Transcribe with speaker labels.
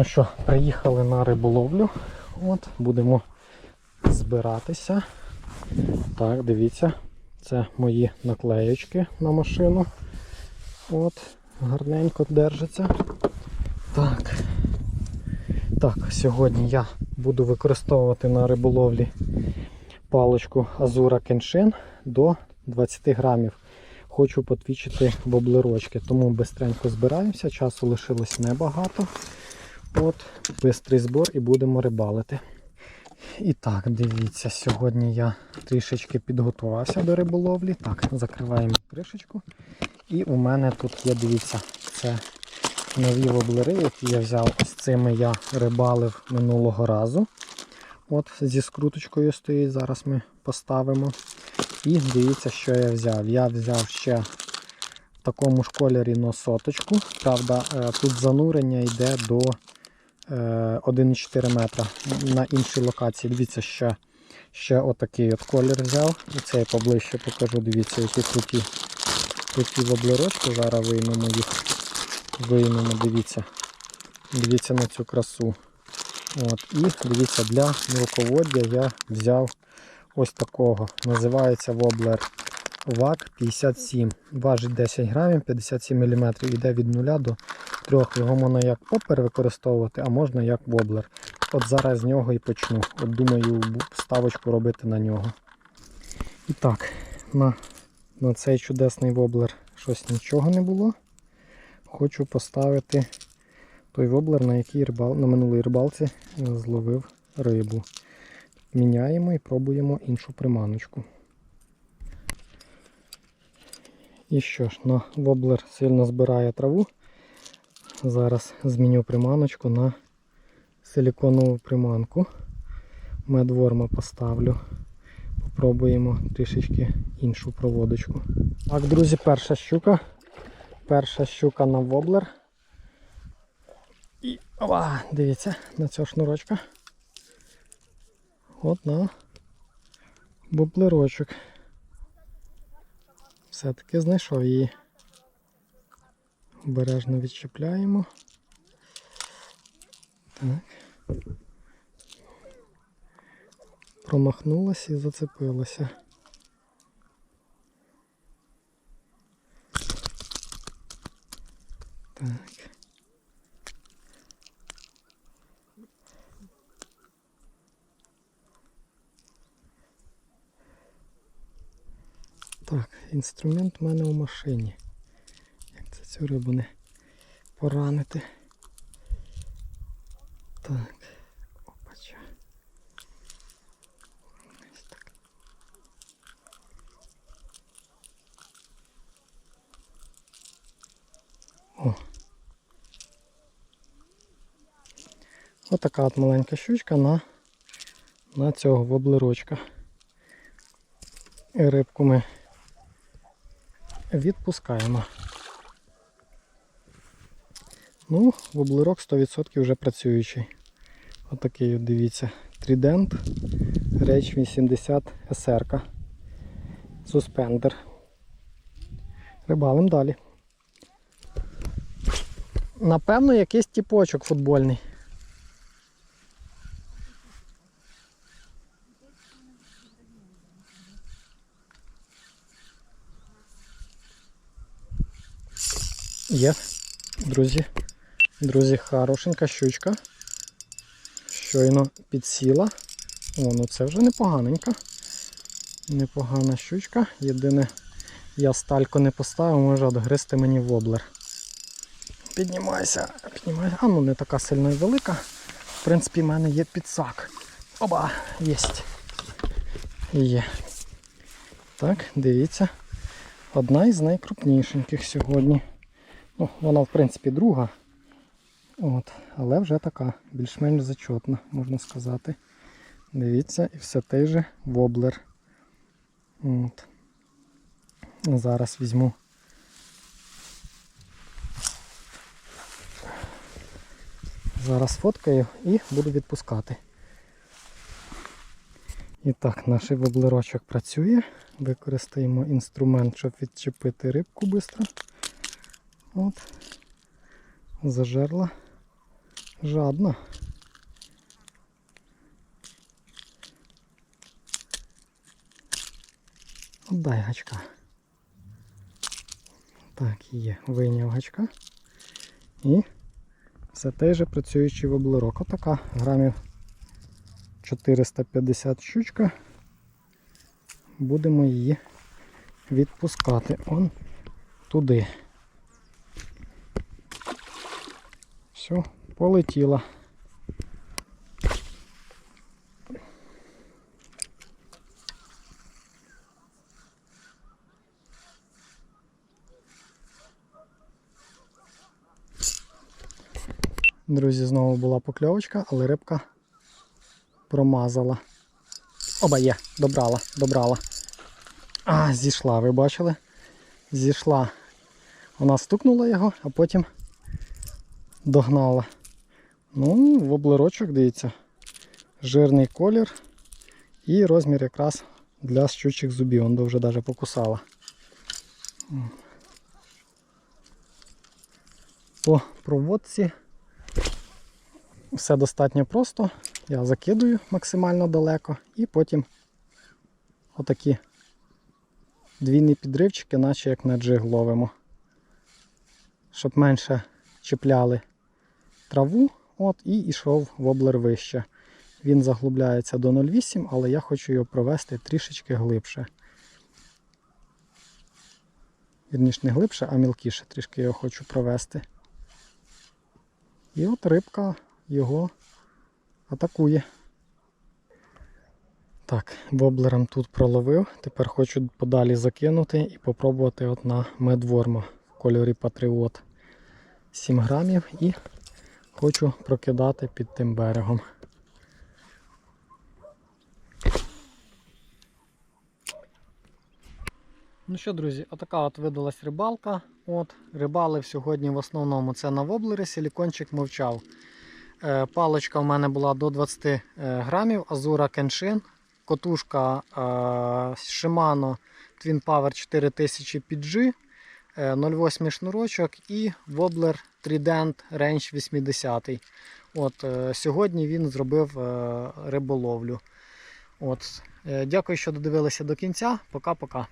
Speaker 1: ну що, приїхали на риболовлю. От, будемо збиратися. Так, дивіться, це мої наклеєчки на машину. От, гарненько держиться. Так. Так, сьогодні я буду використовувати на риболовлі паличку Азура Кеншин до 20 грамів. Хочу потвічити воблерочки, тому бистренько збираємося, часу лишилось небагато. От, бистрий збор і будемо рибалити. І так, дивіться, сьогодні я трішечки підготувався до риболовлі. Так, закриваємо кришечку. І у мене тут є, дивіться, це нові воблери, які я взяв. Ось цими я рибалив минулого разу. От зі скруточкою стоїть, зараз ми поставимо. І дивіться, що я взяв. Я взяв ще в такому ж кольорі носоточку. Правда, е, тут занурення йде до 1,4 метра на іншій локації. Дивіться, ще, ще отакий от колір взяв. Це я поближче покажу. Дивіться, які круті, круті воблерочки. Зараз виймемо їх. Виймемо, дивіться. Дивіться на цю красу. От. І дивіться, для мілководдя я взяв ось такого. Називається воблер ВАК 57. Важить 10 грамів, 57 мм. Йде від 0 до 3. Його можна як попер використовувати, а можна як воблер. От зараз з нього і почну. От думаю, ставочку робити на нього. І так, на, на цей чудесний воблер щось нічого не було. Хочу поставити той воблер, на який рибал, на минулій рибалці зловив рибу. Міняємо і пробуємо іншу приманочку. І що ж, на воблер сильно збирає траву. Зараз зміню приманочку на силіконову приманку. Медворма поставлю. Попробуємо трішечки іншу проводочку. Так, друзі, перша щука. Перша щука на воблер. І ова, дивіться на цього шнурочка. От на воблерочок. Все-таки знайшов її. Обережно відчіпляємо. Так. Промахнулася і зацепилася. Так. Так, інструмент в мене у машині. Цю рибу не поранити? Так. Опача. Ось так. О. Отака от маленька щучка на, на цього воблерочка. І рибку ми відпускаємо. Ну, воблерок 100% вже працюючий. Отакий от дивіться. Тридент Реч 80 SR. Суспендер. Рибалим далі. Напевно, якийсь тіпочок футбольний. Є, друзі. Друзі, хорошенька щучка. Щойно підсіла. О, ну це вже непоганенька. Непогана щучка. Єдине, я стальку не поставив, може відгризти мені воблер. Піднімайся, піднімайся. А ну не така сильно і велика. В принципі, в мене є підсак. Оба, єсть. Є. Так, дивіться. Одна із найкрупнішеньких сьогодні. Ну, вона в принципі друга. От, але вже така, більш-менш зачетна, можна сказати. Дивіться, і все той же воблер. От. Зараз візьму. Зараз фоткаю і буду відпускати. І так, наш воблерочок працює. Використаємо інструмент, щоб відчепити рибку швидко. От. Зажерла Жадна. Отдай гачка. Так, є, вийняв гачка. І все той же працюючий воблерок. Отака грамів 450 щучка. Будемо її відпускати он туди. Все, полетіла. Друзі, знову була покльовочка, але рибка промазала. Оба є, добрала, добрала. А, зійшла, ви бачили? Зійшла. Вона стукнула його, а потім догнала. Ну, воблерочок, дивіться. Жирний колір і розмір якраз для щучих зубів. Вона вже навіть покусала. По проводці все достатньо просто. Я закидую максимально далеко і потім отакі двійні підривчики, наче як на джиг ловимо. Щоб менше чіпляли траву от, і йшов воблер вище. Він заглубляється до 0,8, але я хочу його провести трішечки глибше. Вірніше не глибше, а мілкіше трішки його хочу провести. І от рибка його атакує. Так, воблером тут проловив. Тепер хочу подалі закинути і попробувати от на медворма в кольорі Патріот 7 грамів і хочу прокидати під тим берегом. Ну що, друзі, отака от видалась рибалка. От, Рибалив сьогодні в основному це на воблери, силікончик мовчав. Е, Паличка в мене була до 20 е, грамів, Азура Kenshin, котушка е, Shimano Twin Power 4000 PG, 0,8 шнурочок і воблер Trident Range 80. От, е, Сьогодні він зробив е, риболовлю. От, е, Дякую, що додивилися до кінця. Пока-пока.